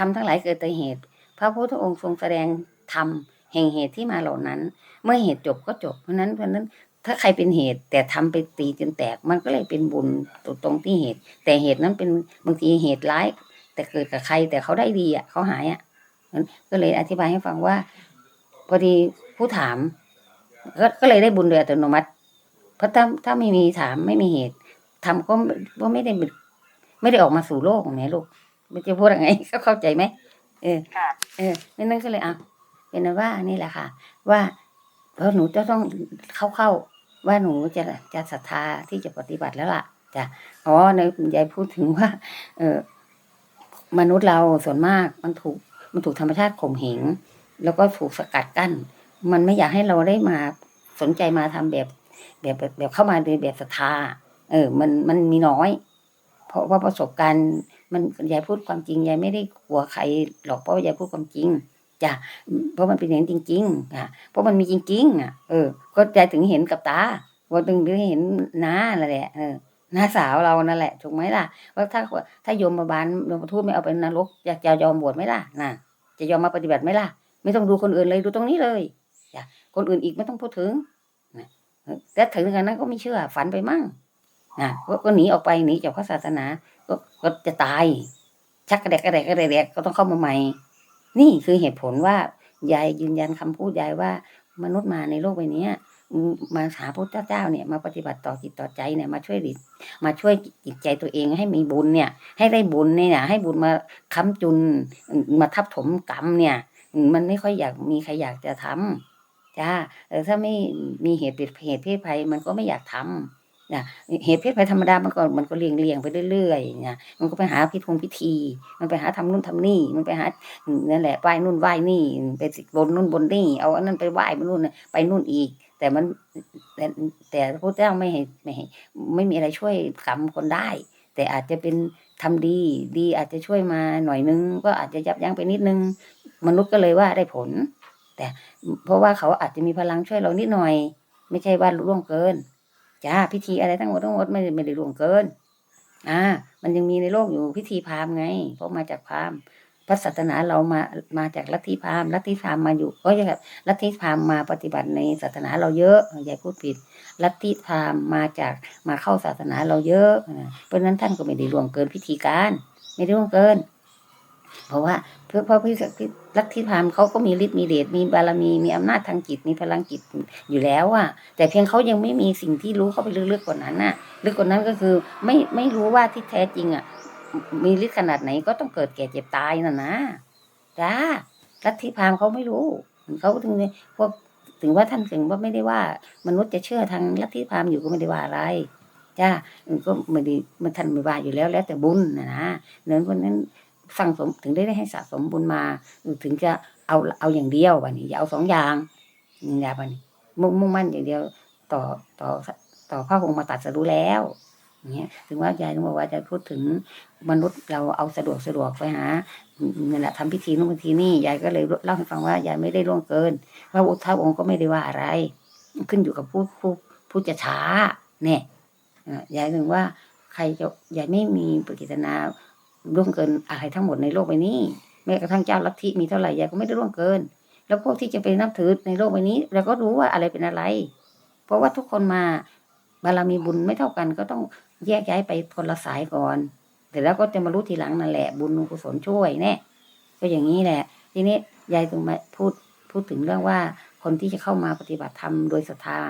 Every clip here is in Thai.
ทำทั้งหลายเกิดแต่เหตุ พระพุทธองค์ทรงแสดงธรรมแห่งเหตุที่มาเหล่านั้น เมื่อเหตุจบก็จบ เพราะนั้นเพราะนั้นถ้าใครเป็นเหตุ แต่ทำไปตีจนแตก มันก็เลยเป็นบุญตรงที่เหตุ แต่เหตุนั้นเป็นบางทีเหตุร้าย แต่เกิดกับใครแต่เขาได้ดีอะเขาหายอะก็เลยอธิบายให้ฟังว่า พอดีผู้ถามก็ก็เลยได้บุญโดยอัตโนมัติ เพราะถ้าถ้าไม่มีถามไม่มีเหตุทำก็ก็ไม่ได้ไม่ได้ออกมาสู่โลกเนี่ยลูก มันจะพูดยังไงเขาเข้าใจไหมเออค่ะเออนั่นก็เลยอะเป็นว่านี่แหละค่ะ ว่าเพราะหนูจะต้องเข้าเข้าๆว่าหนูจะจะศรัทธาที่จะปฏิบัติแล้วล่ะจ้ะอ๋อในยายพูดถึงว่า เออมนุษย์เราส่วนมากมันถูกมันถูกธรรมชาติข่มเหงแล้วก็ถูกสกัดกั้น มันไม่อยากให้เราได้มาสนใจมาทำแบบแบบแบบแบบเข้ามาโดยแบบศรัทธา เออ มันมันมีน้อย เพราะว่าประสบการณ์ มันยายพูดความจริงยายไม่ได้กลัวใครหรอกเพราะว่ายายพูดความจริงจ้ะเพราะมันเป็นอย่างจริงๆอะเพราะมันมีจริงๆอะเออ ก็ยายถึงเห็นกับตาวันถึงได้เห็นน้านั่นแหละเออน้าสาวเรานั่นแหละถูกไหมล่ะว่าถ้าถ้าโยมมาบาลโยมทูตไม่เอาเป็นนรกอยากจะยอมบวชไหมล่ะน่ะ จะยอมมาปฏิบัติไหมล่ะ ไม่ต้องดูคนอื่นเลยดูตรงนี้เลยจ้ะคนอื่นอีกไม่ต้องพูดถึงนะแต่ถึงกันนั้นก็ไม่เชื่อฝันไปมั่งนะก็ก็หนีออกไปหนีจากพระศาสนา ก็ก็จะตาย ชักกระแดกกระแดกกระแดกก็ต้องเข้ามาใหม่ นี่คือเหตุผลว่ายายยืนยันคำพูดยายว่ามนุษย์มาในโลกใบนี้มาหาพระเจ้าเนี่ยมาปฏิบัติต่อจิตต่อใจเนี่ยมาช่วยดิมาช่วยจิตใจตัวเองให้มีบุญเนี่ย ให้ได้บุญเนี่ยให้บุญมาค้ำจุนมาทับถมกรรมเนี่ย มันไม่ค่อยอยากมีใครอยากจะทำจ้าถ้าไม่มีเหตุเหตุเพศภัยมันก็ไม่อยากทำ นะเหตุเพศภัยธรรมดามันก็มันก็เลี่ยงเลี่ยงไปเรื่อยๆนะมันก็ไปหาพิธงพิธี มันไปหาทำนู่นทำนี่ มันไปหานั่นแหละไหว้นู่นไหว้นี่ไปสิบนนู่นบนนี่ เอาอันนั้นไปไหว้ไปนู่นไปนู่นอีก แต่มันแต่แต่พระเจ้าไม่ให้ไม่ให้ไม่มีอะไรช่วยกรรมคนได้ แต่อาจจะเป็นทำดี ดีอาจจะช่วยมาหน่อยนึง ก็อาจจะยับยั้งไปนิดนึง มนุษย์ก็เลยว่าได้ผล แต่เพราะว่าเขาอาจจะมีพลังช่วยเรานิดหน่อย ไม่ใช่ว่าล่วงเกิน จ้าพิธีอะไรทั้งหมดทั้งหมดไม่ได้ไม่ได้ล่วงเกิน อ่า มันยังมีในโลกอยู่พิธีพราหมณ์ไงเพราะมาจากพราหมณ์พระศาสนาเรามามาจากลัทธิพราหมณ์ลัทธิพราหมณ์มาอยู่ก็อย่างลัทธิพราหมณ์มาปฏิบัติในศาสนาเราเยอะอย่าพูดผิด ลัทธิพราหมณ์มาจากมาเข้าศาสนาเราเยอะ เพราะฉะนั้นท่านก็ไม่ได้ล่วงเกินพิธีการ ไม่ได้ล่วงเกิน เพราะว่าเพื่อเพราะพิธีลัทธิพราหมณ์เขาก็มีฤทธิ์มีเดชมีบารมีมีอำนาจทางจิตมีพลังจิตอยู่แล้วอะแต่เพียงเขายังไม่มีสิ่งที่รู้เข้าไปลึกๆกว่านั้นน่ะลึกกว่านั้นก็คือไม่ไม่รู้ว่าที่แท้จริงอะมีฤทธิ์ขนาดไหนก็ต้องเกิดแก่เจ็บตายน่ะนะจ้าลัทธิพราหมณ์เขาไม่รู้เขาถึงพวกถึงว่าท่านถึงว่าไม่ได้ว่า มนุษย์จะเชื่อทางลัทธิพราหมณ์อยู่ก็ไม่ได้ว่าอะไรจ้าก็ไม่ได้มันท่านไม่ว่าอยู่แล้วแล้วแต่บุญนะนะเนื่องเพราะนั้น สั่งสมถึงได้ได้ให้สะสมบุญมาถึงจะเอาเอาอย่างเดียววันนี้อย่าเอาสองอย่างอย่าวันนี้มุ่งมุ่งมั่นอย่างเดียว ต่อต่อต่อพระองค์มาตัดสรู้แล้วอย่างเงี้ยถึงว่ายายต้องบอกว่าจะพูดถึงมนุษย์เราเอาสะดวกสะดวกไปหานั่นแหละทำพิธีนู่นพิธีนี่ยายก็เลยเล่าให้ฟังว่ายายไม่ได้ล่วงเกินพระพุทธองค์ก็ไม่ได้ว่าอะไร ขึ้นอยู่กับผู้ผู้ผู้จะช้าเนี่ยยายถึงว่าใครจะยายไม่มีปฏิจนา ล่วงเกินอะไรทั้งหมดในโลกใบนี้ แม้กระทั่งเจ้าลัทธิมีเท่าไหร่ยายก็ไม่ได้ล่วงเกิน แล้วพวกที่จะไปนับถือในโลกใบนี้เราก็รู้ว่าอะไรเป็นอะไร เพราะว่าทุกคนมาบารมีบุญไม่เท่ากันก็ต้องแยกย้ายไปคนละสายก่อนแต่แล้วก็จะมารู้ทีหลังนั่นแหละ บุญกุศลช่วยแน่ก็อย่างนี้แหละ ทีนี้ยายถึงมาพูดพูดถึงเรื่องว่าคนที่จะเข้ามาปฏิบัติธรรมโดยศรัทธา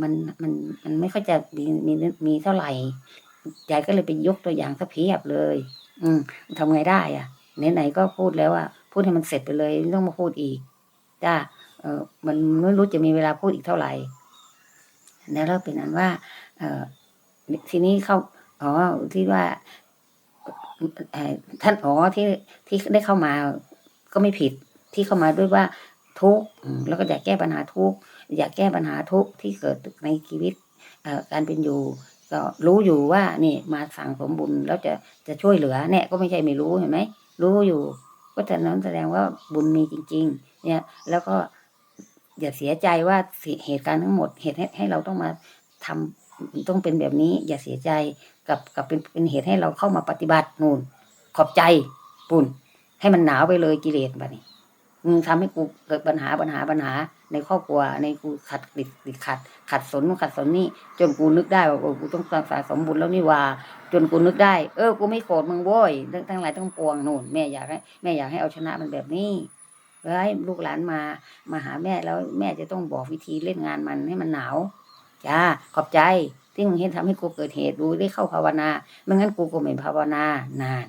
มันมันมันไม่ค่อยจะมีมีมีเท่าไหร่ยายก็เลยไปยกตัวอย่างสักเพียบเลย อืมทำไงได้อะไหนๆก็พูดแล้วอะพูดให้มันเสร็จไปเลยไม่ต้องมาพูดอีกจ้าเออมันไม่รู้จะมีเวลาพูดอีกเท่าไหร่แล้วเราเป็นอันว่า เออทีนี้เขาอ๋อที่ว่าเอ่อท่านอ๋อที่ที่ได้เข้ามาก็ไม่ผิดที่เข้ามาด้วยว่าทุกข์อืมแล้วก็อยากแก้ปัญหาทุกข์อยากแก้ปัญหาทุกข์ที่เกิดในชีวิตเอ่อการเป็นอยู่ ก็รู้อยู่ว่านี่มาสั่งสมบุญแล้วจะจะช่วยเหลือเนี่ยก็ไม่ใช่ไม่รู้เห็นไหมรู้อยู่ก็ฉะนั้นแสดงว่าบุญมีจริง ๆ เนี่ย แล้วก็อย่าเสียใจว่าเหตุการณ์ทั้งหมดเหตุให้ให้เราต้องมาทำต้องเป็นแบบนี้ อย่าเสียใจกับกับเป็นเป็นเหตุให้เราเข้ามาปฏิบัตินู่น ขอบใจปุ่น ให้มันหนาวไปเลยกิเลสแบบนี้มึงทำให้กูเกิดปัญหาปัญหาปัญหา ในครอบครัวในกูขัดติดติดขัด ขัดสนนู่นขัดสนนี่จนกูนึกได้ว่ากูต้องสะสมบุญแล้วนี่ว่า จนกูนึกได้ เออกูไม่โกรธมึงโว้ยทั้งทั้งหลายทั้งปวงนู่นแม่อยากให้แม่อยากให้เอาชนะมันแบบนี้เฮ้ยลูกหลานมามาหาแม่แล้วแม่จะต้องบอกวิธีเล่นงานมันให้มันหนาวจ้าขอบใจที่มึงเห็นทำให้กูเกิดเหตุดูได้เข้าภาวนาไม่งั้นกูก็ไม่ภาวนานาน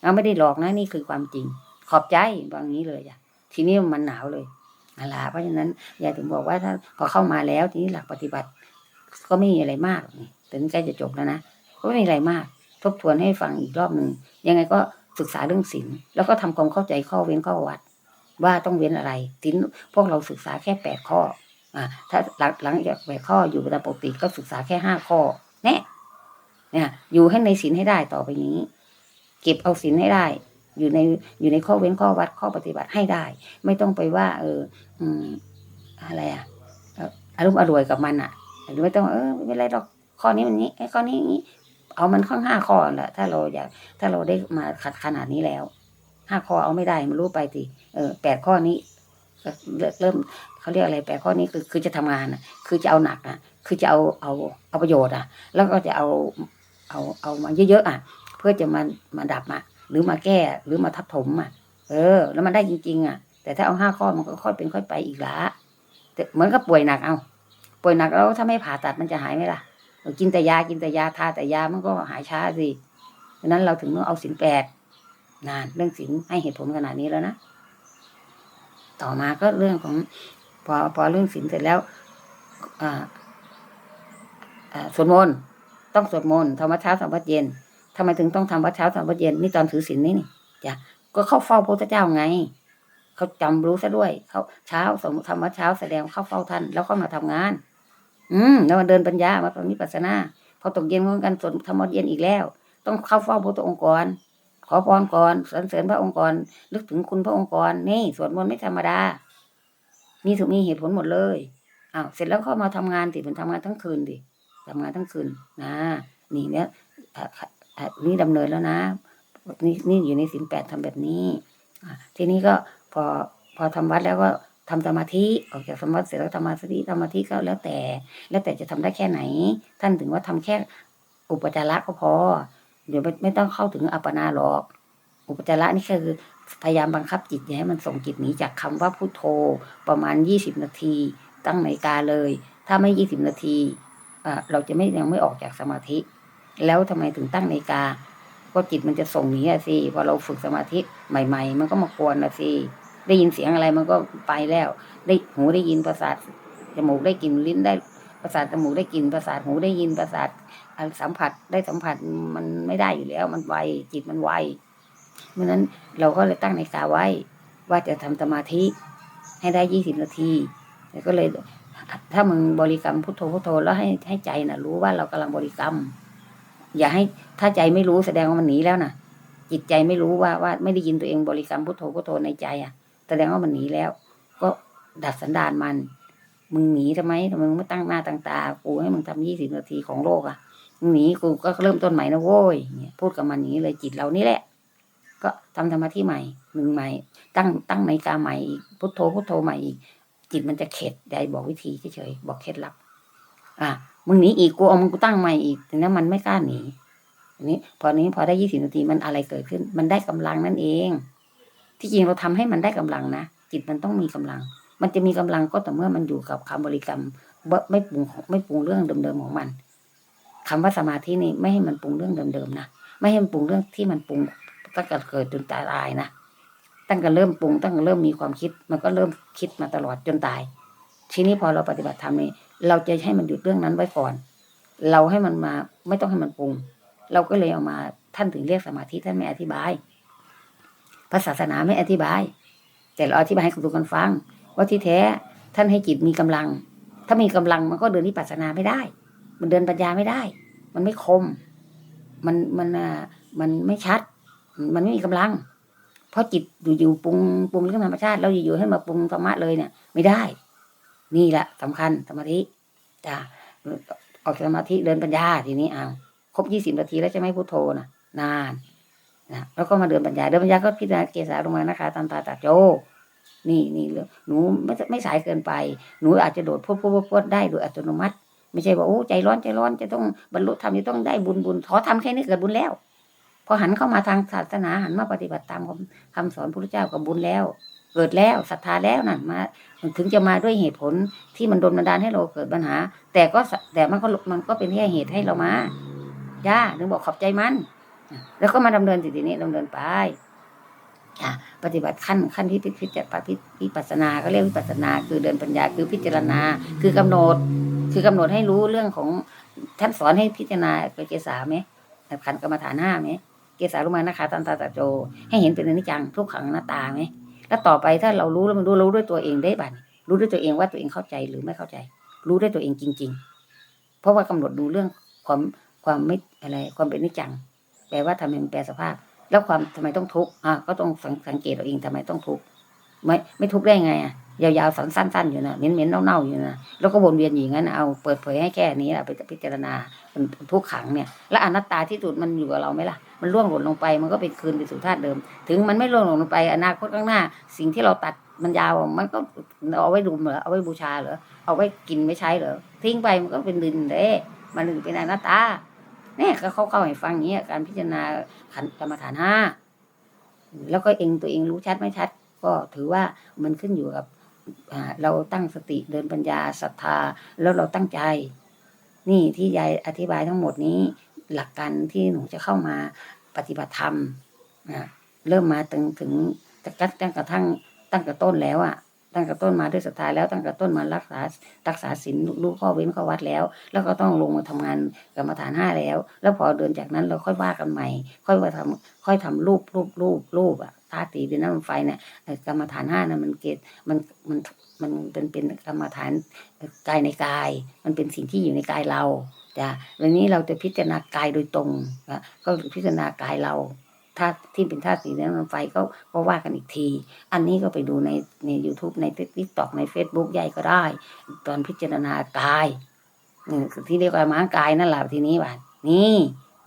เราไม่ได้หลอกนะนี่คือความจริง ขอบใจบางนี้เลยจ้ะทีนี้มันหนาวเลย อะไรเพราะฉะนั้นยายถึงบอกว่าถ้าพอเข้ามาแล้วทีนี้หลักปฏิบัติ ก็ไม่มีอะไรมากถึงใกล้จะจบแล้วนะก็ไม่มีอะไรมาก ทบทวนให้ฟังอีกรอบหนึ่งยังไงก็ศึกษาเรื่องศีลแล้วก็ทำความเข้าใจข้อเว้นข้อวัด ว่าต้องเว้นอะไรศีลพวกเราศึกษาแค่แปดข้ออ่าถ้าหลังหลังจากแปดข้ออยู่ตามปกติก็ศึกษาแค่ห้าข้อแน่เนี่ยอยู่ให้ในศีลให้ได้ต่อไปนี้ เก็บเอาศีลให้ได้ อยู่ในอยู่ในข้อเว้นข้อวัดข้อปฏิบัติให้ได้ ไม่ต้องไปว่า เอออะไรอะอารมณ์อร่วยกับมันอะหรือไม่ต้องเออไม่เป็นไรหรอกข้อนี้มันนี้ไอ้ข้อนี้อย่างนี้ เอามันข้างห้าข้อแหละถ้าเราอยากถ้าเราได้มาขัดขนาดนี้แล้วห้าข้อเอาไม่ได้มันรู้ไปสิเออแปดข้อนี้เริ่มเขาเรียกอะไรแปดข้อนี้คือคือจะทำงานอะ คือจะเอาหนักอะ คือจะเอาเอาเอาประโยชน์อะ แล้วก็จะเอาเอาเอามาเยอะๆอะ เพื่อจะมามาดับอะ หรือมาแก้หรือมาทับถมอะ เออ แล้วมันได้จริง ๆ อะ แต่ถ้าเอาห้าข้อมันก็ค่อยเป็นค่อยไปอีกละแต่เหมือนกับป่วยหนักเอา ป่วยหนักแล้วถ้าไม่ผ่าตัดมันจะหายไหมล่ะกินแต่ยากินแต่ยาทาแต่ยามันก็หายช้าสิดังนั้นเราถึงต้องเอาสินแปดนานเรื่องสินให้เหตุผลขนาดนี้แล้วนะต่อมาก็เรื่องของพอพอเรื่องสินเสร็จแล้วอ่าอ่าสวดมนต์ต้องสวดมนต์ทำวัดเช้าทำวัดเย็น ทำไมถึงต้องทำวัดเช้าทำวัดเย็นนี่ตอนถือศีลนี่นี่จ้ะก็เข้าเฝ้าพระพุทธเจ้าไงเขาจำรู้ซะด้วยเขาเช้าสมทำวัดเช้าแสดงเข้าเฝ้าท่านแล้วก็มาทำงาน อืมแล้วมาเดินปัญญามาปฏิปัสนาพอตกเย็นก็กันสวดธรรมวัดเย็นอีกแล้ว ต้องเข้าเฝ้าพระองค์กรขอพรก่อนสรรเสริญพระองค์กรนึกถึงคุณพระองค์กรนี่สวดมนต์ไม่ธรรมดามีถูกมีเหตุผลหมดเลยอ้าวเสร็จแล้วเข้ามาทำงานสิมันทำงานทั้งคืนดิทำงานทั้งคืนนะนี่เนี่ย นี่ดำเนินแล้วนะนี่นี่อยู่ในสินแปดทำแบบนี้อทีนี้ก็พอพอทำวัดแล้วก็ทำสมาธิออกจากสมาธิเสร็จแล้วทำสมาธิสมาธิก็แล้วแต่ แล้วแต่จะทำได้แค่ไหน ท่านถึงว่าทำแค่อุปจาระก็พอเดี๋ยวไม่ไม่ต้องเข้าถึงอัปปนาหรอก อุปจาระนี่คือพยายามบังคับจิตอย่าให้มันส่งจิตหนีจากคำว่าพุทโธประมาณยี่สิบนาที ตั้งนาฬิกาเลย ถ้าไม่ยี่สิบนาทีเราจะไม่ยังไม่ออกจากสมาธิ แล้วทำไมถึงตั้งนาฬิกา ก็จิตมันจะส่งหนีอะสิพอเราฝึกสมาธิใหม่ ๆ มันก็มากวนอะสิได้ยินเสียงอะไรมันก็ไปแล้ว ได้หูได้ยินประสาทจมูกได้กลิ่นลิ้นได้ประสาทจมูกได้กลิ่นประสาทหูได้ยินประสาทสัมผัสได้สัมผัสมันไม่ได้อยู่แล้ว มันไวจิตมันไวเพราะนั้นเราก็เลยตั้งนาฬิกาไว้ ว่าจะทำสมาธิให้ได้ยี่สิบนาทีแล้วก็เลยถ้ามึงบริกรรมพุทโธพุทโธแล้วให้ให้ใจน่ะ รู้ว่าเรากำลังบริกรรม อย่าให้ถ้าใจไม่รู้แสดงว่ามันหนีแล้วนะจิตใจไม่รู้ว่าว่าไม่ได้ยินตัวเองบริกรรมพุทโธพุทโธในใจอะ แสดงว่ามันหนีแล้ว ก็ดัดสันดานมัน มึงหนีทำไมมึงไม่ตั้งหน้าตั้งตากูให้มึงทำยี่สิบนาทีของโลกอะมึงหนีกูก็เริ่มต้นใหม่นะโว้ยพูดกับมันอย่างนี้เลยจิตเรานี่แหละ ก็ทำธรรมะที่ใหม่หนึ่งใหม่ ตั้งตั้งนาฬิกาใหม่อีกพุทโธพุทโธใหม่อีกจิตมันจะเข็ดยายบอกวิธีเฉยๆบอกเคล็ดลับ อะ มึงหนีอีกกูเอามึงกูตั้งใหม่อีกแต่นั้นมันไม่กล้าหนีอันนี้ พอนี้พอได้ยี่สิบนาทีมันอะไรเกิดขึ้น มันได้กำลังนั่นเอง ที่จริงเราทำให้มันได้กำลังนะจิตมันต้องมีกำลัง มันจะมีกำลังก็แต่เมื่อมันอยู่กับคำบริกรรมไม่ปรุงไม่ปรุงเรื่องเดิมๆของมันคำว่าสมาธินี่ไม่ให้มันปรุงเรื่องเดิมๆนะไม่ให้มันปรุงเรื่องที่มันปรุงตั้งแต่เกิดจนตายนะตั้งแต่เริ่มปรุงตั้งแต่เริ่มมีความคิด มันก็เริ่มคิดมาตลอดจนตาย ทีนี้พอเราปฏิบัติธรรมนี่ เราจะให้มันหยุดเรื่องนั้นไว้ก่อน เราให้มันมาไม่ต้องให้มันปรุง เราก็เลยเอามาท่านถึงเรียกสมาธิท่านไม่อธิบายพระศาสนาไม่อธิบาย แต่เราอธิบายให้คุณทุกคนฟัง ว่าที่แท้ท่านให้จิตมีกำลัง ถ้ามีกำลังมันก็เดินที่ปัสสนาไม่ได้ มันเดินปัญญาไม่ได้ มันไม่คม มันมันอ่ามันไม่ชัด มันไม่มีกำลัง เพราะจิตอยู่ๆปรุงปรุงเรื่องธรรมชาติ เราอยู่ๆให้มาปรุงธรรมะเลยเนี่ย ไม่ได้ นี่แหละสำคัญสมาธิจ้ะออกสมาธิเดินปัญญาทีนี้เอาครบยี่สิบนาทีแล้วจะไหม่พุทโธนะนานนะแล้วก็มาเดินปัญญาเดินปัญญาก็พิจารณาเกสาลงมานะคะตันตาตาโจนี่นี่เรื่องหนูไม่ไม่สายเกินไป หนูอาจจะโดดพวดพวดพวดได้โดยอัตโนมัติ ไม่ใช่ว่าโอ้ใจร้อนใจร้อนจะต้องบรรลุธรรมจะต้องได้บุญบุญขอทำแค่นี้เกิดบุญแล้ว พอหันเข้ามาทางศาสนาหันมาปฏิบัติตามคำคำสอนพระพุทธเจ้ากับบุญแล้ว เกิดแล้วศรัทธาแล้วนั่นมาถึงจะมาด้วยเหตุผลที่มันโดนบันดาลให้เราเกิดปัญหา แต่ก็แต่มันก็มันก็เป็นแค่เหตุให้เรามาย่าถึงบอกขอบใจมัน แล้วก็มาดำเนินสิ่งนี้ดำเนินไปปฏิบัติขั้นขั้นที่พิจารณาวิปัสนาก็เรียกวิปัสสนา คือเดินปัญญาคือพิจารณา คือกำหนด คือกำหนดให้รู้เรื่องของท่านสอนให้พิจารณาเกษาไหมขันกรรมฐานห้าไหมเกษาลุมานะคะตันตาตาโจ ให้เห็นเป็นอนิจจังทุกขังหน้าตาไหม แล้วต่อไปถ้าเรารู้แล้วมันรู้รู้ด้วยตัวเองได้บ้างรู้ด้วยตัวเองว่าตัวเองเข้าใจหรือไม่เข้าใจ รู้ด้วยตัวเองจริง ๆ เพราะว่ากำหนดดูเรื่องความความไม่อะไรความเป็นนิจัง แปลว่าทำไมมันแปลสภาพ แล้วความทำไมต้องทุกข์อะก็ต้องสังเกตเราเองทำไมต้องทุกข์ไม่ไม่ทุกข์ได้ไงอะ ยาวๆสั้นๆอยู่นะเหม็นๆเน่าๆอยู่นะแล้วก็วนเวียนอย่างนั้นเอาเปิดเผยให้แค่นี้แหละไปพิจารณาเป็นทุกขังเนี่ย แล้วอนัตตาที่สุดมันอยู่กับเราไหมล่ะ มันล่วงหล่นลงไปมันก็เป็นคืนไปสู่ธาตุเดิม ถึงมันไม่ล่วงหล่นลงไปอนาคตข้างหน้า สิ่งที่เราตัดมันยาวมันก็เอาไว้ดูเหรอเอาไว้บูชาเหรอเอาไว้กินไม่ใช้เหรอทิ้งไปมันก็เป็นดินเด้มันเป็นอนัตตาเนี่ยก็เขาเข้าให้ฟังอย่างเงี้การพิจารณาขันกรรมฐานห้าแล้วก็เองตัวเองรู้ชัดไม่ชัด ก็ถือว่ามันขึ้นอยู่กับ เราตั้งสติเดินปัญญาศรัทธา แล้วเราตั้งใจ นี่ที่ยายอธิบายทั้งหมดนี้ หลักการที่หนูจะเข้ามาปฏิบัติธรรมนะเริ่มมาถึงถึงตั้งตั้งกระทั่งตั้งแต่ต้นแล้วอะตั้งแต่ต้นมาด้วยศรัทธาแล้วตั้งแต่ต้นมารักษารักษาศีลรู้ข้อเว้นข้อวัดแล้ว แล้วก็ต้องลงมาทำงานกรรมฐานห้าแล้ว แล้วพอเดินจากนั้นเราค่อยว่ากันใหม่ ค่อยว่าทำค่อยทำรูปรูปรูปรูปอะ ธาตุตีดินน้ำไฟเนี่ยกรรมฐานห้านะมันเกตมันมันมันเป็นเป็นกรรมฐานกายในกาย มันเป็นสิ่งที่อยู่ในกายเราจ้ะวันนี้เราจะพิจารณากายโดยตรงนะก็พิจารณากายเราธาตุที่เป็นธาตุสีน้ำลมไฟก็ก็ว่ากันอีกที อันนี้ก็ไปดูในใน YouTube ในทิกตอกใน Facebook ใหญ่ก็ได้ ตอนพิจารณากายที่เรียกว่าม้ากายนั่นแหละทีนี้ว่านี่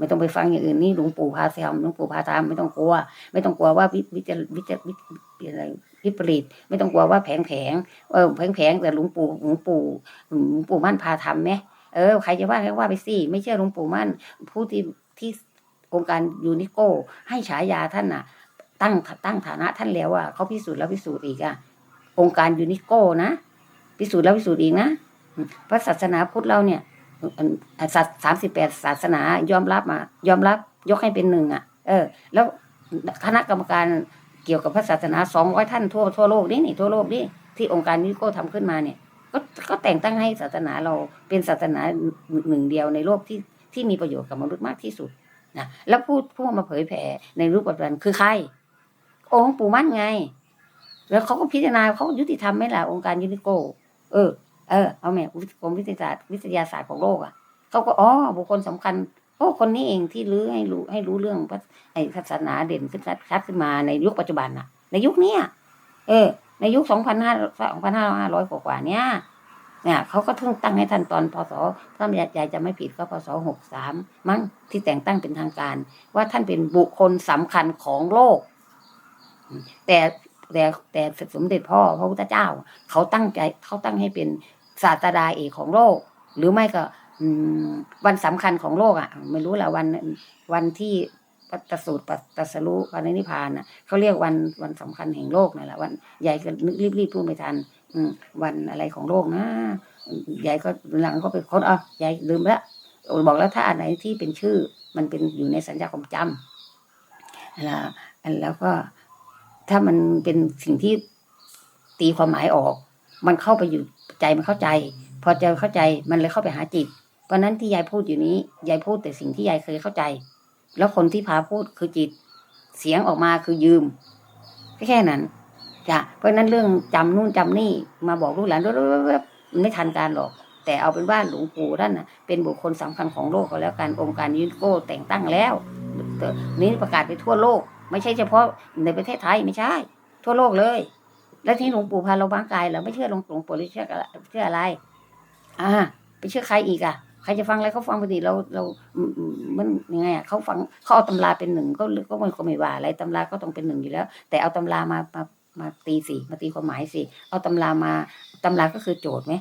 ไม่ต้องไปฟังอย่างอื่นนี่หลวงปู่พาแซมหลวงปู่พาทำไม่ต้องกลัว ไม่ต้องกลัวว่าวิวิจารวิจารวิวิอะไรวิปริตไม่ต้องกลัวว่าแผงแผงเออแผงแผงแต่หลวงปู่หลวงปู่หลวงปู่มั่นพาทำไหมเออใครจะว่าใครว่าไปสิไม่เชื่อหลวงปู่มั่นผู้ที่ที่องค์การยูนิโกให้ฉายาท่านน่ะ ตั้งตั้งฐานะท่านแล้วอะเขาพิสูจน์แล้วพิสูจน์อีกอะองค์การยูนิโกนะพิสูจน์แล้วพิสูจน์อีกนะพระศาสนาพุทธเราเนี่ย สสามสิบแปดศาสนายอมรับมายอมรับยกให้เป็นหนึ่งอะ เออ แล้วคณะกรรมการเกี่ยวกับพระศาสนาสองร้อยท่านทั่วทั่วโลกนี่นี่ทั่วโลกนี่ที่องค์การยูนิโกทำขึ้นมาเนี่ย ก็ก็แต่งตั้งให้ศาสนาเราเป็นศาสนาหนึ่งเดียวในโลกที่ที่มีประโยชน์กับมนุษย์มากที่สุดนะแล้วผู้ผู้มาเผยแผ่ในรูปแบบนั้นคือใคร องค์ปู่มั่นไง แล้วเขาก็พิจารณาเขายุติธรรมไหมล่ะองค์การยูนิโก เออ เออเอาแม่กรมวิทยาศาสตร์วิทยาศาสตร์ของโลกอะเขาก็อ๋อบุคคลสำคัญโอ้คนนี้เองที่รู้ให้รู้ให้รู้เรื่องพระไอ้ศาสนาเด่นขึ้นชัดขึ้นมาในยุคปัจจุบันน่ะ ในยุคเนี้ยเออ ในยุคสองพันห้าสองพันห้าร้อยกว่าเนี้ยเนี่ยเขาก็ทึ่งตั้งให้ท่านตอนพศถ้าใหญ่จะไม่ผิดก็พศหกสามมั้งที่แต่งตั้งเป็นทางการ ว่าท่านเป็นบุคคลสำคัญของโลก แต่ แต่แต่สมเด็จพ่อพระพุทธเจ้า เขาตั้งใจเขาตั้งให้เป็นศาสดาเอกของโลก หรือไม่ก็วันสำคัญของโลกอะ ไม่รู้แหละวันวันที่ประสูติตรัสรู้วันนิพพานอะเขาเรียกวันวันสำคัญแห่งโลกนั่นแหละวันใหญ่ก็นึกรีบๆพูดไม่ทัน อืวันอะไรของโลกนะยายก็หลังก็ไปค้นอ๋อยายลืมแล้วบอกแล้วถ้าอันไหนที่เป็นชื่อ มันเป็นอยู่ในสัญญาความจำแล้วแล้วก็ ถ้ามันเป็นสิ่งที่ตีความหมายออก มันเข้าไปอยู่ใจมันเข้าใจ พอใจเข้าใจมันเลยเข้าไปหาจิต เพราะนั้นที่ยายพูดอยู่นี้ยายพูดแต่สิ่งที่ยายเคยเข้าใจ แล้วคนที่พาพูดคือจิต เสียงออกมาคือยืมแค่นั้นจ้ะเพราะนั้นเรื่องจำนู่นจำนี่มาบอกลูกหลานมันไม่ทันการหรอก แต่เอาเป็นว่าหลวงปู่ท่านนะเป็นบุคคลสำคัญของโลกแล้วกันองค์การยูนโกแต่งตั้งแล้วนี้ประกาศไปทั่วโลก ไม่ใช่เฉพาะในประเทศไทยไม่ใช่ ทั่วโลกเลย แล้วที่หลวงปู่พาเราบางกายเราไม่เชื่อหลวงหลวงปู่หรือเชื่ออะไรเชื่ออะไร อ่า ไปเชื่อใครอีกอะใครจะฟังอะไรเขาฟังไปดิเราเรา มันยังไงอะเขาฟังเขาเอาตำราเป็นหนึ่งก็ก็ไม่ก็ไม่ว่าอะไรตำราก็ต้องเป็นหนึ่งอยู่แล้ว แต่เอาตำรามามามาตีสิมาตีความหมายสิเอาตำรามาตำราก็คือโจทย์ไหม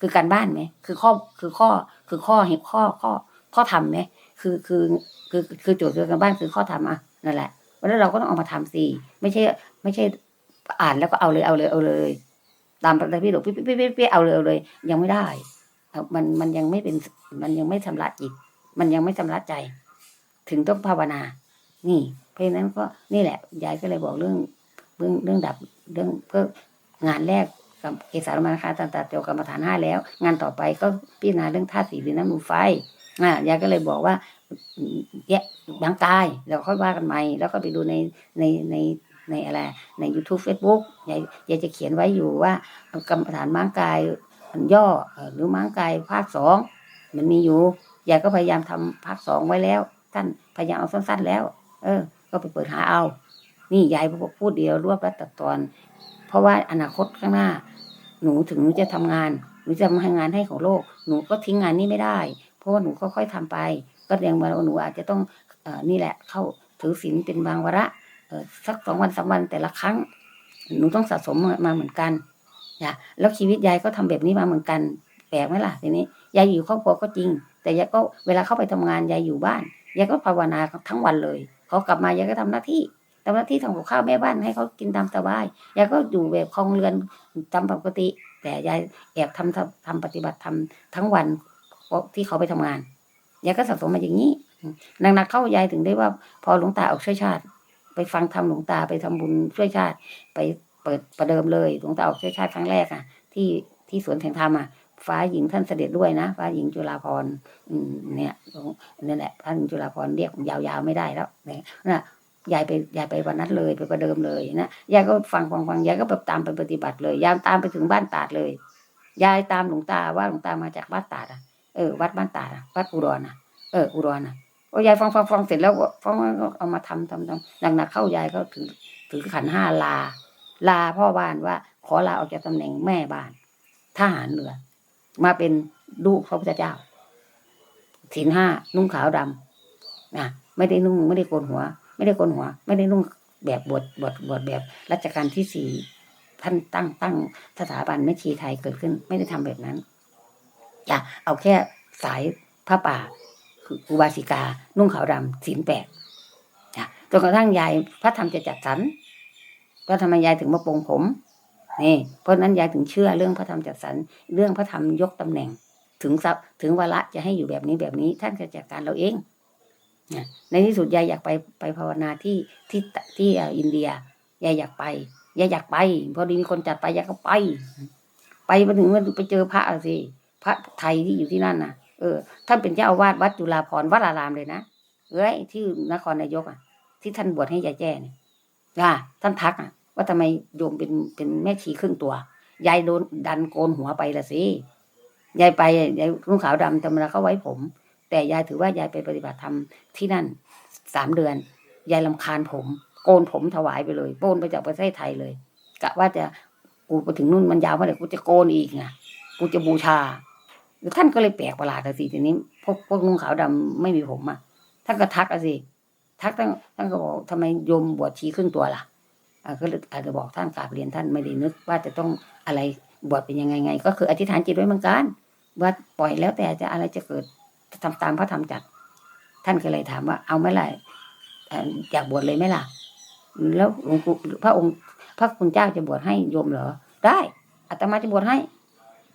คือการบ้านไหมคือข้อคือข้อคือข้อเหตุข้อข้อข้อทำไหมคือคือคือคือโจทย์คือการบ้านคือข้อทำอะนั่นแหละ เพราะนั้นเราก็ต้องเอามาทำสิไม่ใช่ ไม่ใช่อ่านแล้วก็เอาเลยเอาเลยเอาเลย ตามพระพี่หลวงพี่พี่พี่พี่เอาเลยเอาเลย ยังไม่ได้มันมันยังไม่เป็นมันยังไม่ชำระจิต มันยังไม่ชำระใจ ถึงต้องภาวนา นี่ เพราะนั้นก็นี่แหละยายก็เลยบอกเรื่องเรื่องเรื่องดับเรื่องก็งานแรกกับเกสารมาคาตันตาโจกรรมฐานห้าแล้ว งานต่อไปก็พิจารณาเรื่องธาตุสีดินน้ำลมไฟอ่ายายก็เลยบอกว่า แยะบางกายแล้วค่อยว่ากันใหม่ แล้วก็ไปดูในในในในอะไรใน YouTube Facebook ยายยายจะเขียนไว้อยู่ว่ากรรมฐานม้างกายมันย่อหรือม้างกายภาคสองมันมีอยู่ยายก็พยายามทำภาคสองไว้แล้วท่านพยายามเอาสั้น ๆ แล้ว เออ ก็ไปเปิดหาเอา นี่ยายพูดเดียวรวบรัดตัดตอน เพราะว่าอนาคตข้างหน้า หนูถึงหนูจะทำงานหนูจะมาให้งานให้ของโลก หนูก็ทิ้งงานนี้ไม่ได้ เพราะว่าหนูค่อยๆทำไป ก็เรียงมาว่าหนูอาจจะต้องอนี่แหละเข้าถือศีลเป็นบางวาระสักสองวันสามวันแต่ละครั้ง หนูต้องสะสมมาเหมือนกันนะแล้วชีวิตยายก็ทำแบบนี้มาเหมือนกันแปลกไหมล่ะทีนี้ยายอยู่ครอบครัวก็จริง แต่ยายก็เวลาเข้าไปทำงานยายอยู่บ้านยายก็ภาวนาทั้งวันเลยเขากลับมายายก็ทำหน้าที่ทำหน้าที่ทำกับข้าวแม่บ้านให้เขากินตามสบายยายก็อยู่แบบคลองเรือนตามปกติ แต่ยายแอบทำทำทำปฏิบัติทำทั้งวันที่เขาไปทำงาน ยายก็สะสมมาอย่างนี้หนักๆเข้ายายถึงได้ว่า พอหลวงตาออกช่วยชาติ ไปฟังธรรมหลวงตาไปทำบุญช่วยชาติ ไปเปิดประเดิมเลยหลวงตาออกช่วยชาติครั้งแรกอะ ที่ที่สวนแห่งธรรมอะฟ้าหญิงท่านเสด็จด้วยนะ ฟ้าหญิงจุฬาภรอืมเนี่ยนั่นแหละท่านจุฬาภรเรียกยาวๆไม่ได้แล้วเนี่ยนะยายไปยายไปวันนั้นเลยไปประเดิมเลยนะยายก็ฟังฟังฟังยายก็แบบตามไปปฏิบัติเลยยายตามไปถึงบ้านตาดเลยยายตามหลวงตาว่าหลวงตามาจากบ้านตาดอะ เออ วัดบ้านตาดวัดอุดรอะเอออุดรอะพอยายฟังฟังฟังเสร็จแล้วฟังเอามาทำทำทำหนักๆเข้ายายก็ถือถือขันห้าลา ลาพ่อบ้านว่า ขอลาออกจากตำแหน่งแม่บ้านทหารเรือมาเป็นลูกพระพุทธเจ้าศีลห้านุ่งขาวดำนะไม่ได้นุ่งไม่ได้โกนหัว ไม่ได้โกนหัว ไม่ได้นุ่งแบบบวชบวชบวชแบบรัชกาลที่สี่ท่านตั้งตั้งสถาบันแม่ชีไทยเกิดขึ้น ไม่ได้ทำแบบนั้น อย่าเอาแค่สายผ้าป่าคืออุบาสิกา นุ่งขาวดำศีลแปดนะจนกระทั่งยายพระธรรมจะจัดสรรก็ทำไมยายถึงมาปรงผมนี่เพราะนั้นยายถึงเชื่อเรื่องพระธรรมจัดสรรเรื่องพระธรรมยกตำแหน่ง ถึงสับถึงวาระจะให้อยู่แบบนี้แบบนี้ ท่านจะจัดการเราเองในที่สุดยายอยากไปไปภาวนาที่ที่ที่อินเดียยายอยากไปยายอยากไป พอดีมีคนจัดไปยายก็ไป ไปมาถึงมันไปเจอพระอะสิ พระไทยที่อยู่ที่นั่นน่ะ เออท่านเป็นเจ้าอาวาสวัดจุฬาภรวัดอารามเลยนะเอ้ยที่นครนายกอะ ที่ท่านบวชให้ยายแจ้เนี่ยอ่าท่านทักอะ ว่าทำไมโยมเป็นเป็นแม่ชีครึ่งตัวยายโดนดันโกนหัวไปละสิยายไปยายนุ่งขาวดำธรรมดาเขาไว้ผม แต่ยายถือว่ายายไปปฏิบัติธรรมที่นั่นสามเดือน ยายลำคาญผม โกนผมถวายไปเลยโกนไปจากประเทศไทยเลยกะว่าจะกูไปถึงนู่นมันยาวเมื่อไหร่กูจะโกนอีกไงกูจะบูชา ท่านก็เลยแปลกประหลาดอะสิทีนี้พวกพวกนุ่งขาวดำไม่มีผมอะท่านก็ทักอะสิทักท่านท่านก็บอกทำไมโยมบวชชีครึ่งตัวล่ะอาก็อาจจะบอกท่านกราบเรียนท่านไม่ได้นึกว่าจะต้องอะไรบวชเป็นยังไงไง ก็คืออธิษฐานจิตไว้เหมือนกันว่าปล่อยแล้วแต่จะอะไรจะเกิดทำตามพระธรรมจัด ท่านก็เลยถามว่า เอาไหมล่ะอยากบวชเลยไหมล่ะ แล้วหลวงปู่พระองค์ พระคุณเจ้าจะบวชให้โยมเหรอ ได้อาตมาจะบวชให้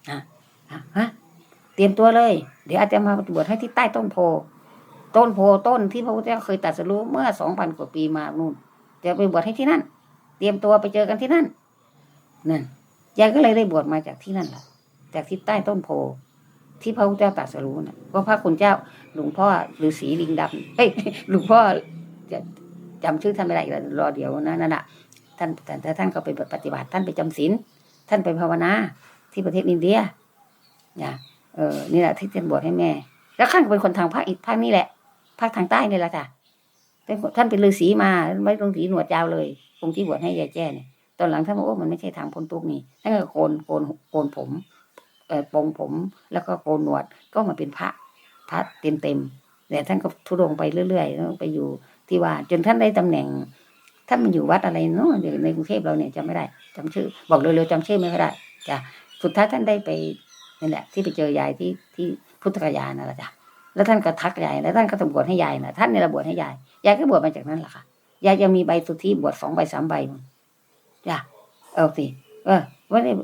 อะอะฮะ เตรียมตัวเลย เดี๋ยวอาจจะมาบวชให้ที่ใต้ต้นโพ ต้นโพต้นที่พระพุทธเจ้าเคยตรัสรู้เมื่อสองพันกว่าปีมานู่นจะไปบวชให้ที่นั่น เตรียมตัวไปเจอกันที่นั่นนั่นยายก็เลยได้บวชมาจากที่นั่นแหละจากที่ใต้ต้นโพที่พระพุทธเจ้าตรัสรู้นะก็พระคุณเจ้าหลวงพ่อฤาษีลิงดำเอ้ยหลวงพ่อจะจำชื่อท่านไม่ได้กแล้วรอเดี๋ยวนะนั่นน่ะท่านแต่ท่านก็ไปปฏิบัติท่านไปจำศีลท่านไปภาวนาที่ประเทศอินเดียนะ เออนี่แหละที่ท่านบวชให้แม่ แล้วข้างเป็นคนทางภาคอีกภาคนี้แหละภาคทางใต้นี่แหละจ้ะเป็นท่านเป็นฤาษีมาไว้ตรงสีหนวดยาวเลยองค์ที่บวชให้ยายแจ้เนี่ยตอนหลังท่านบอกโอ้มันไม่ใช่ทางพ้นทุกนี่ท่านก็โกนโกนโกนผมเออปงผม แล้วก็โกนหนวดก็มาเป็นพระพระเต็มเต็มแต่ท่านก็ทุรงไปเรื่อยๆแล้วไปอยู่ที่ว่าจนท่านได้ตำแหน่งท่านมันอยู่วัดอะไรเนาะเดี๋ยวในกรุงเทพเราเนี่ยจำไม่ได้จำชื่อ บอกเร็วๆจำชื่อไม่ได้จ้ะสุดท้ายท่านได้ไป นี่แหละ ที่ไปเจอยายที่ที่พุทธกยานั่นแหละจ้ะแล้วท่านก็ทักยายแล้วท่านก็บวชให้ยายนะท่านเนี่ยระบวชให้ยายยายก็บวชมาจากนั้นแหละค่ะยายจะมีใบสุทธิบวชสองใบสามใบจ้ะเอาสิเออว่าเนี่ย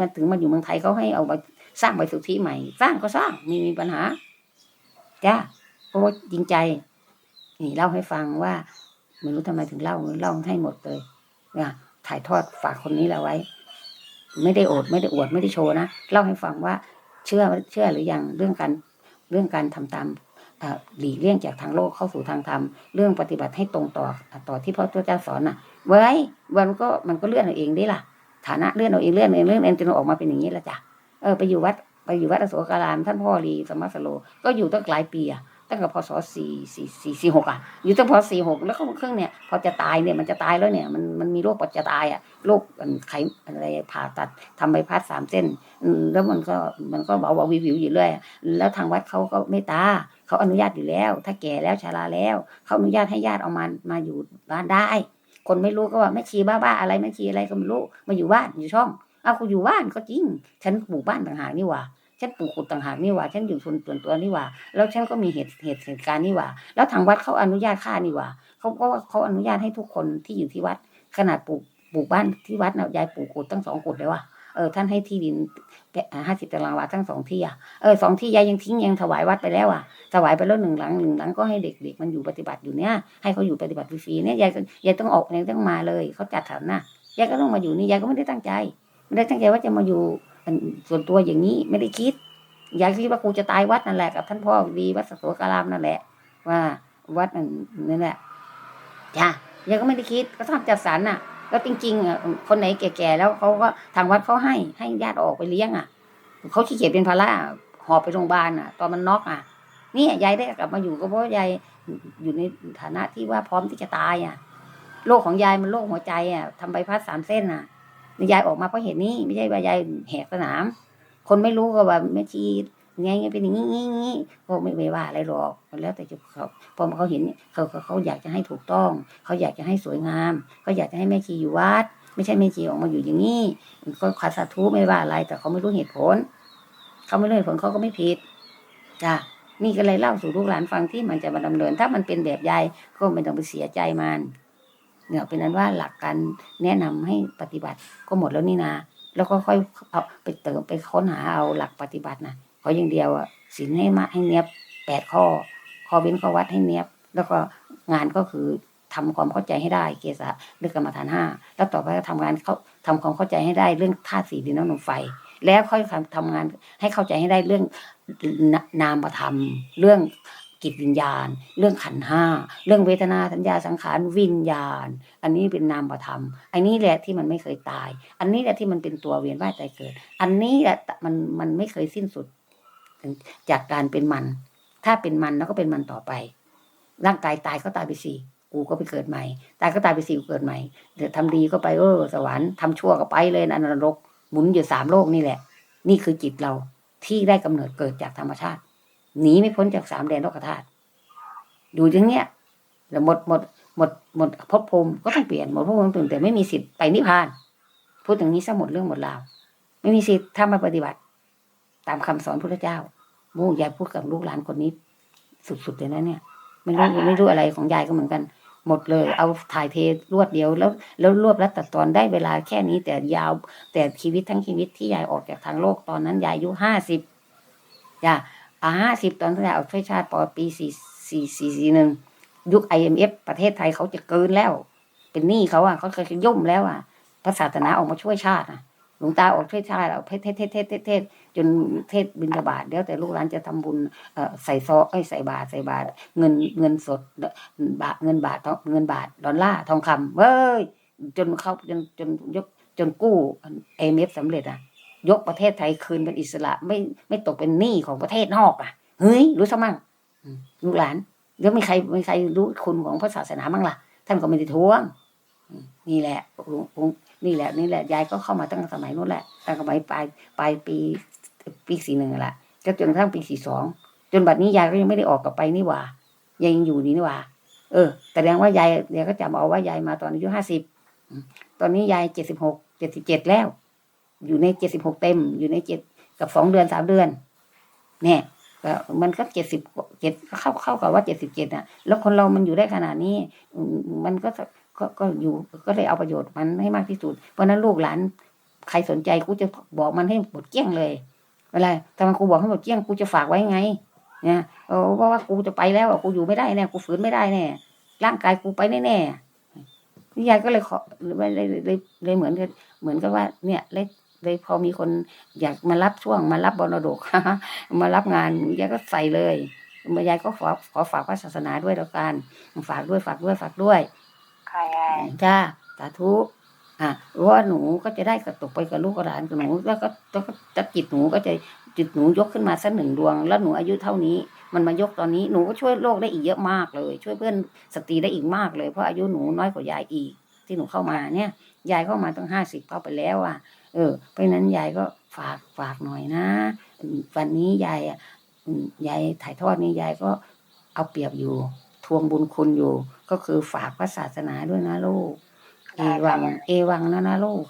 มันถึงมาอยู่เมืองไทยเขาให้เอาไปสร้างใบสุทธิใหม่ สร้างก็สร้างมีมีปัญหาจ้ะเพราะว่าจริงใจ นี่เล่าให้ฟังว่าไม่รู้ทำไมถึงเล่าเล่าให้หมดเลยนะถ่ายทอดฝากคนนี้เราไว้ ไม่ได้โอดไม่ได้อวดไม่ได้โชว์นะเล่าให้ฟังว่าเชื่อเชื่อหรือยังเรื่องการเรื่องการทำตามหลีกเลี่ยงจากทางโลกเข้าสู่ทางธรรมเรื่องปฏิบัติให้ตรงต่อต่อที่พระพุทธเจ้าสอนน่ะไว้มันก็มันก็เลื่อนเอาเองได้ล่ะ ฐานะเลื่อนเอาเองเลื่อนเองเลื่อนเองจนออกมาเป็นอย่างนี้ละจ้ะเออไปอยู่วัดไปอยู่วัดอโศการามท่านพ่อรีสมมาสโล ก็อยู่ตั้งหลายปีอะ ตั้งแต่พศสี่สี่สี่สี่หกอะ อยู่ตั้งพศสี่หกแล้วก็เครื่องเนี่ย พอจะตายเนี่ยมันจะตายแล้วเนี่ยมันมันมีโรคปัจจะตายอะโรคไขอะไรผ่าตัดทำใบพัดสามเส้น แล้วมันก็มันก็เบาเบาวิววิวอยู่เรื่อยแล้วทางวัดเขาก็เมตตาเขาอนุญาตอยู่แล้ว ถ้าแก่แล้วชราแล้วเขาอนุญาตให้ญาติเอามามาอยู่บ้านได้ คนไม่รู้ก็ว่าแม่ชีบ้าๆอะไรแม่ชีอะไรก็ไม่รู้มาอยู่บ้านอยู่ช่องเอากูอยู่บ้านก็จริง ฉันปลูกบ้านต่างหากนี่หว่า ฉันปลูกขุดต่างหากนี่หว่า ฉันอยู่ส่วนส่วนตัวนี่หว่า แล้วฉันก็มีเหตุเหตุเหตุการณ์นี่หว่า แล้วทางวัดเขาอนุญาตค่านี่หว่าเขาก็เขาอนุญาตให้ทุกคนที่อยู่ที่วัด ขนาดปลูกปลูกบ้านที่วัดนะยายปลูกขุดตั้งสองขุดเลยว่ะเออท่านให้ที่ดินห้าสิบตารางวาทั้งสองที่อะเออสองที่ยายยังทิ้งยังถวายวัดไปแล้วอะถวายไปแล้วหนึ่งหลังหนึ่งหลังก็ให้เด็กๆมันอยู่ปฏิบัติอยู่เนี้ยให้เขาอยู่ปฏิบัติฟรีๆเนี่ยยายยายต้องออกยายต้องมาเลยเขาจัดฐานนะยายก็ต้องมาอยู่นี่ยายก็ไม่ได้ตั้งใจ ไม่ได้ตั้งใจว่าจะมาอยู่ อันส่วนตัวอย่างนี้ไม่ได้คิด อยายคิดว่ากูจะตายวัดนั่นแหละกับท่านพ่อดีวัดสัสการามนั่นแหละ ว่าวัดนั่นนั่นแหละจ้ะยายก็ไม่ได้คิดก็ทำจัดสรรน่ะ แล้วจริงๆอะคนไหนแก่ๆแล้วเขาก็ทางวัดเขาให้ให้ญาติออกไปเลี้ยงอะเขาขี้เกียจเป็นภาระหอบไปโรงพยาบาลอะ ตอนมันน็อกอะนี่ยายได้กลับมาอยู่ก็เพราะยายอยู่ในฐานะที่ว่าพร้อมที่จะตายอะโรคของยายมันโรคหัวใจอะทำใบพัดสามเส้นอะ ยายออกมาเพราะเหตุนี้ ไม่ใช่ว่ายายแหกสนาม คนไม่รู้ก็ว่าแม่ชีไงไงเป็นอย่างนี้งี้งี้ก็ไม่ไม่ว่าอะไรหรอกแล้วแต่จะเขาพอเขาเห็นเขาเขาเขาอยากจะให้ถูกต้อง เขาอยากจะให้สวยงามเขาอยากจะให้แม่ชีอยู่วัด ไม่ใช่แม่ชีออกมาอยู่อย่างนี้ก็ขาดสาธุไม่ว่าอะไร แต่เขาไม่รู้เหตุผล เขาไม่รู้เหตุผลเขาก็ไม่ผิดจ้ะนี่ก็เลยเล่าสู่ลูกหลานฟังที่มันจะมาดำเนิน ถ้ามันเป็นแบบยายก็ไม่ต้องไปเสียใจมัน เนี่ยเป็นนั้นว่าหลักการแนะนำให้ปฏิบัติก็หมดแล้วนี่นา แล้วก็ค่อยเอาไปเติมไปค้นหาเอาหลักปฏิบัตินะขออย่างเดียวอะศีลให้มาให้เนียบแปดข้อข้อเว้นข้อวัดให้เนียบแล้วก็งานก็คือทำความเข้าใจให้ได้เกษะเรื่องกรรมฐานห้าแล้วต่อไปก็ทำงานเขาทำความเข้าใจให้ได้เรื่องธาตุสีดินน้ำลมไฟ แล้วค่อยทำงานให้เข้าใจให้ได้เรื่องนามธรรมเรื่อง จิตวิญญาณ เรื่องขันห้าเรื่องเวทนาสัญญาสังขารวิญญาณ อันนี้เป็นนามธรรม อันนี้แหละที่มันไม่เคยตาย อันนี้แหละที่มันเป็นตัวเวียนว่ายตายเกิด อันนี้แหละมันมันไม่เคยสิ้นสุด จากการเป็นมัน ถ้าเป็นมันแล้วก็เป็นมันต่อไป ร่างกายตายก็ตายไปสี่กูก็ไปเกิดใหม่ ตายก็ตายไปสี่กูเกิดใหม่เดี๋ยวทำดีก็ไปเออสวรรค์ทำชั่วก็ไปเลยนะนรกหมุนอยู่สามโลกนี่แหละ นี่คือจิตเราที่ได้กำเนิดเกิดจากธรรมชาติ หนีไม่พ้นจากสามแดนโลกธาตุอยู่อย่างเนี้ยแล้วหมดหมดหมดหมดภพภูมิก็ต้องเปลี่ยนหมดภพภูมิตื่นแต่ไม่มีสิทธิ์ไปนิพพาน พูดถึงนี้ซะหมดเรื่องหมดราว ไม่มีสิทธิ์ถ้ามาปฏิบัติ ตามคำสอนพระเจ้าโมูยายพูดกับลูกหลานคนนี้ สุดๆเลยนะเนี่ยไม่รู้ไม่รู้อะไรของยายก็เหมือนกัน หมดเลย เอาถ่ายเทรวดเดียวแล้ว แล้วรวบรัดตัดตอนได้เวลาแค่นี้ แต่ยาว แต่ชีวิตทั้งชีวิตที่ยายออกจากทางโลกตอนนั้นยายอายุห้าสิบจ้ะ อ่าห้าสิบตอนที่ยายออกช่วยชาติปอปีสี่สี่สี่สี่หนึ่งยุคไอเอ็มเอฟประเทศไทยเขาจะเกินแล้ว เป็นหนี้เขาอะเขาเคยย่มแล้วอะพระศาสนาออกมาช่วยชาติอะหลวงตาออกช่วยชาติเอาเทศเทศเทศเทศเทศจนเทศบินบาทเดี๋ยวแต่ลูกหลานจะทำบุญใส่ซอเอ้ใส่บาทใส่บาทเงินเงินสดบาทเงินบาทเงินบาทดอลลาร์ทองคำเว้ยจนเขาจนจนยกจนกู้เอ็มเอฟสำเร็จอะ ยกประเทศไทยคืนเป็นอิสระ ไม่ไม่ตกเป็นหนี้ของประเทศนอกอะเฮ้ย รู้สมั่งลูกหลานแล้วมีใครมีใครรู้คุณของพระศาสนาบ้างล่ะ ท่านก็ไม่ได้ทวง นี่แหละลวงนี่แหละ นี่แหละยายก็เข้ามาตั้งสมัยนู้นแหละ ตั้งสมัยปลายปลายปีปีสี่หนึ่งแหละก็จนกระทั่งปีสี่สองจนบัดนี้ยายก็ยังไม่ได้ออกกลับไปนี่หว่ายายยังอยู่นี่นี่หว่า เออแสดงว่ายายยายก็จำเอาว่ายายมาตอนอายุห้าสิบตอนนี้ยายเจ็ดสิบหกเจ็ดสิบเจ็ดแล้ว อยู่ในเจ็ดสิบหกเต็ม อยู่ในเจ็ดกับสองเดือนสามเดือน เนี่ยมันก็เจ็ดสิบเจ็ดเข้าเข้ากับว่าเจ็ดสิบเจ็ดอะ แล้วคนเรามันอยู่ได้ขนาดนี้ มันก็ก็ก็อยู่ก็เลยเอาประโยชน์มันให้มากที่สุด เพราะนั้นลูกหลานใครสนใจกูจะบอกมันให้หมดเกี้ยงเลยอะไรแต่มันกูบอกให้หมดเกี้ยงกูจะฝากไว้ไงเนี่ยเพราะว่ากูจะไปแล้วอะกูอยู่ไม่ได้แน่กูฝืนไม่ได้แน่ร่างกายกูไปแน่ๆนี่ยายก็เลยขอเลยเลยเลยเลยเหมือนกับเหมือนกับว่า เนี่ยเลย เลยพอมีคนอยากมารับช่วงมารับบรดกมารับงานยายก็ใส่เลยยายก็ขอขอฝากพระศาสนาด้วยแล้วกันฝากด้วยฝากด้วยฝากด้วยค่ะยายจ้าสาธุอะเพราะว่าหนูก็จะได้กระตกไปกับลูกกับหลานกับหนูแล้วก็แล้วก็จะจิตหนูก็จะจิตหนูยกขึ้นมาสักหนึ่งดวง แล้วหนูอายุเท่านี้ มันมายกตอนนี้หนูก็ช่วยโลกได้อีกเยอะมากเลย ช่วยเพื่อนสตรีได้อีกมากเลยเพราะอายุหนูน้อยกว่ายายอีก ที่หนูเข้ามาเนี่ยยายเข้ามาตั้งห้าสิบเข้าไปแล้วอะ เออ เพราะฉะนั้นยายก็ฝากฝากหน่อยนะอืมวันนี้ยายอะอืมยายถ่ายทอดนี่ยายก็เอาเปรียบอยู่ ทวงบุญคุณอยู่ ก็คือฝากพระศาสนาด้วยนะลูก เอวัง เอวังนะนะลูก